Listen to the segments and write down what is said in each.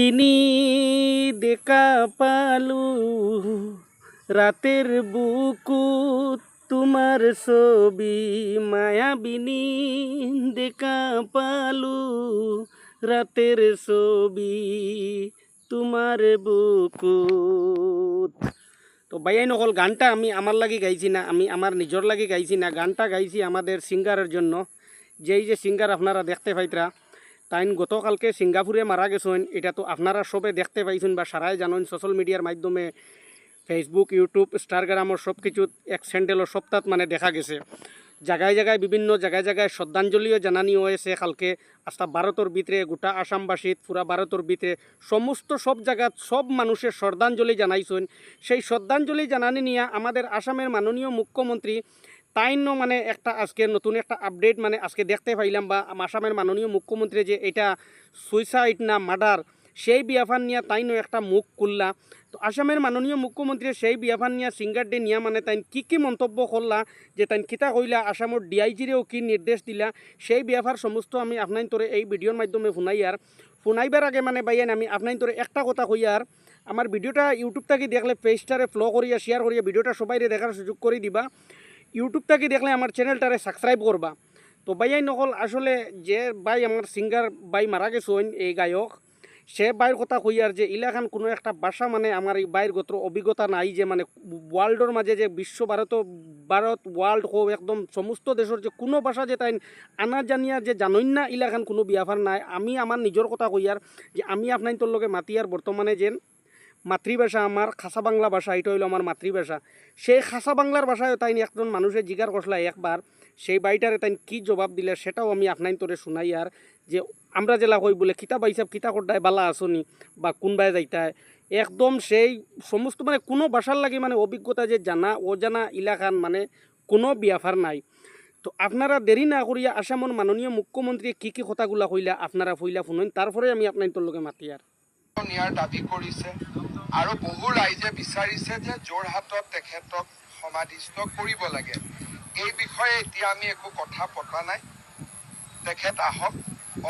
তিনি দেখা পালু। রাতের বুকু তোমার ছবি মায়াবিনী দেখা পালু। রাতের ছবি তোমার বুকুত তো বাইয়াই নকল গানটা আমি আমার লাগি গাইছি না, আমি আমার নিজের লাগি গাইছি না। গানটা গাইছি আমাদের সিঙ্গারের জন্য। যেই যে সিঙ্গার আপনারা দেখতে পাইতরা তাইন গতকালকে সিঙ্গাপুরে মারা গেছেন। এটা তো আপনারা সবে দেখতে পাইছেন বা সারাই জানেন সোশ্যাল মিডিয়ার মাধ্যমে ফেসবুক ইউটিউব ইনস্টাগ্রামর সব কিছু এক স্যান্ডেলর সপ্তাহ মানে দেখা গেছে। জায়গায় জায়গায় বিভিন্ন জায়গায় জায়গায় শ্রদ্ধাঞ্জলিও জানানি হয়েছে কালকে। আস্তা ভারতের ভিতরে, গোটা আসামবাসীত পুরা ভারতের ভিতরে, সমস্ত সব জায়গাত সব মানুষের শ্রদ্ধাঞ্জলি জানাইছেন। সেই শ্রদ্ধাঞ্জলি জানানি নিয়ে আমাদের আসামের মাননীয় মুখ্যমন্ত্রী তাইন্য মানে একটা আজকে নতুন একটা আপডেট মানে আজকে দেখতে পাইলাম বা আসামের মাননীয় মুখ্যমন্ত্রী যে এটা সুইসাইড না মার্ডার সেই বিয়াফান নিয়ে তাইন্য একটা মুখ খুললা। তো আসামের মাননীয় মুখ্যমন্ত্রী সেই বিয়াফান নিয়ে সিঙ্গার ডে নিয়া মানে তাই কি কি মন্তব্য করলা, যে তাই কিতা কইলা আসামের ডিআইজিরেও কি নির্দেশ দিলা, সেই বিয়াফার সমস্ত আমি আপনার তোরে এই ভিডিওর মাধ্যমে শুনাই আর শুনাইবার আগে মানে বাইয়ান আমি আপনার তোরে একটা কথা কই আর আমার ভিডিওটা ইউটিউব থেকে দেখলে পেজটারে ফলো করিয়া শেয়ার করিয়া ভিডিওটা সবাইরে দেখার সুযোগ করে দিবা। ইউটিউব থেকে দেখলে আমার চ্যানেলটারে সাবস্ক্রাইব করবা। তো বাইয়াই নকল আসলে যে বাই আমার সিঙ্গার বাই মারা গেছেন, এই গায়ক, সে বাইর কথা কই আর যে ইলাখান কোনো একটা ভাষা মানে আমার এই বাইর গোত্র অভিজ্ঞতা নাই যে মানে ওয়ার্ল্ডর মাঝে যে বিশ্ব ভারত ভারত ওয়ার্ল্ড হোক, একদম সমস্ত দেশের যে কোনো ভাষা যে তাই আনা জানিয়া যে জানই না ইলাখান কোনো বিয়াফার নাই। আমি আমার নিজের কথা কই আর যে আমি আপনার তোর লগে মাতি আর বর্তমানে যে মাতৃভাষা আমার খাসা বাংলা ভাষা এটা হইল আমার মাতৃভাষা। সেই খাসা বাংলার ভাষায় তাই একজন মানুষের জিগার করলা একবার সেই বাড়িটারে তাই কি জবাব দিলে সেটাও আমি আপনার তোরে শুনাই আর যে আমরা জেলা কই বলে কিতা বাইসাব কিতা করতায় বালা আসনি বা কোনবাই যাইতায় একদম সেই সমস্ত মানে কোনো ভাষার লাগে মানে অভিজ্ঞতা যে জানা, অজানা এলাকান মানে কোনো বিয়াফার নাই। তো আপনারা দেরি না করিয়া আসামের মাননীয় মুখ্যমন্ত্রী কি কি কথাগুলা কইলা, আপনারা ফইলা শুনেন তারপরে আমি আপনার তোর লগে মাতি আর নিয়াৰ দাবি কৰিছে। আৰু বহু ৰাইজে বিচাৰিছে যে যোৰহাটত তেখেতক সমাধিস্থ কৰিব লাগে। এই বিষয়ে এতিয়া আমি একো কথা পতা নাই। তেখেত আহক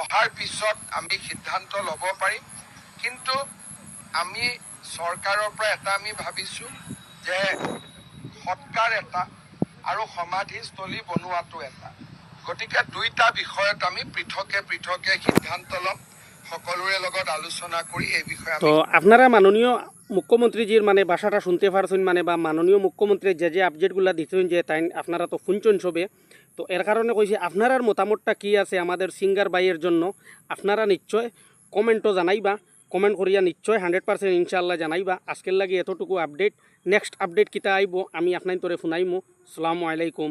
অহাৰ পিছত আমি সিদ্ধান্ত ল'ব পাৰিম। কিন্তু আমি চৰকাৰৰ পৰা এটা আমি ভাবিছোঁ যে সৎকাৰ এটা আৰু সমাধিস্থলী বনোৱাটো এটা। গতিকে দুইটা বিষয়ত আমি পৃথকে পৃথকে সিদ্ধান্ত ল'ম। সকলোৰে লগত আলোচনা কৰি তো আপনারা মাননীয় মুখ্যমন্ত্রীজির মানে ভাষাটা শুনতে পারছেন মানে বা মাননীয় মুখ্যমন্ত্রী যে যে আপডেটগুলো দিচ্ছেন যে তাই আপনারা তো শুনছেন সবে, তো এর কারণে কইছি আপনার মতামতটা কি আছে আমাদের সিঙ্গার বাইয়ের জন্য? আপনারা নিশ্চয় কমেন্টও জানাইবা কমেন্ট করিয়া নিশ্চয় হান্ড্রেড পার্সেন্ট ইনশাল্লাহ জানাইবা। আজকের লাগে এতটুকু আপডেট নেক্সট আপডেট কিতা আইব আমি আপনার তোরে শুনাইমো। সালামু আলাইকুম।